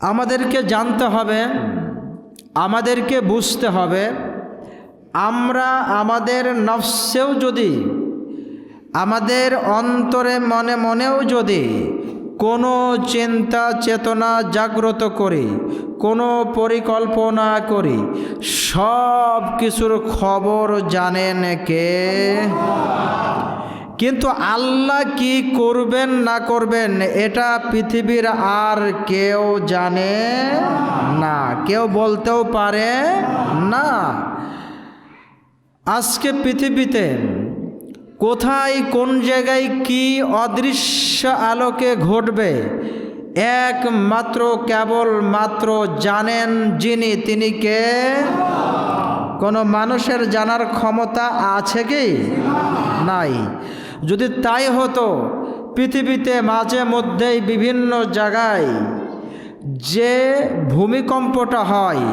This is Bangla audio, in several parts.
আমাদেরকে জানতে হবে, আমাদেরকে বুঝতে হবে, আমরা আমাদের নফসেও যদি, আমাদের অন্তরে মনে মনেও যদি কোনো চিন্তা চেতনা জাগ্রত করি, কোনো পরিকল্পনা করি সব কিছুর খবর জানেন কে? কিন্তু আল্লাহ কি করবেন না করবেন, এটা পৃথিবীর আর কেউ জানে না। কেউ বলতেও পারে না। আজকে পৃথিবীতে কোথায়, কোন জায়গায় কি অদৃশ্য আলোকে ঘটবে, একমাত্র কেবল মাত্র জানেন যিনি, তিনি কে? কোনো মানুষের জানার ক্ষমতা আছে কি? নাই। যদি তাই হতো, পৃথিবীতে মাঝে মধ্যেই বিভিন্ন জায়গায় যে ভূমিকম্পটা হয়,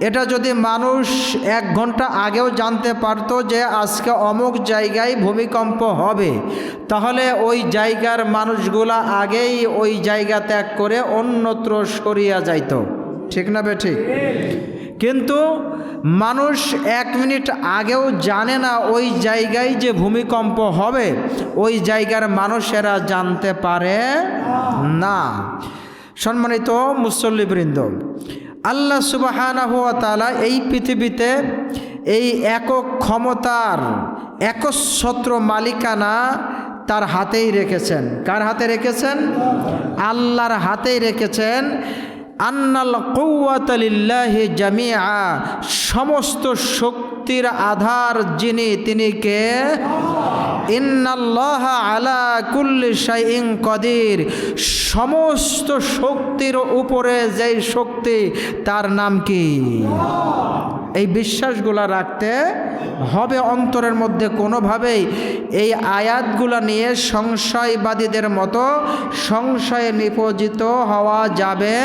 এটা যদি মানুষ এক ঘণ্টা আগেও জানতে পারতো যে আজকে অমুক জায়গায় ভূমিকম্প হবে, তাহলে ওই জায়গার মানুষগুলা আগেই ওই জায়গা ত্যাগ করে অন্যত্র সরিয়া যাইত। ঠিক না বে ঠিক? কিন্তু মানুষ এক মিনিট আগেও জানে না ওই জায়গায় যে ভূমিকম্প হবে, ওই জায়গার মানুষেরা জানতে পারে না। সম্মানিত মুসল্লিবৃন্দ, আল্লাহ সুবাহানাহ তালা এই পৃথিবীতে এই একক ক্ষমতার একচ্ছত্র মালিকানা তার হাতেই রেখেছেন। কার হাতে রেখেছেন? আল্লাহর হাতেই রেখেছেন। আন্নাল কৌয়াতালিল্লাহি জামিয়া সমস্ত শক্তির আধার যিনি, তিনি কে? ইন্নাল্লাহ আলা কুল্লি শাইইন কদির। সমস্ত শক্তির উপরে যেই শক্তি, তার নাম কি? এই বিশ্বাসগুলা রাখতে হবে অন্তরের মধ্যে কোনোভাবেই। এই আয়াতগুলো নিয়ে সংশয়বাদীদের মতো সংশয়ে নিপজিত হওয়া যাবে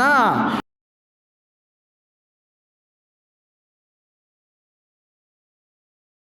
না।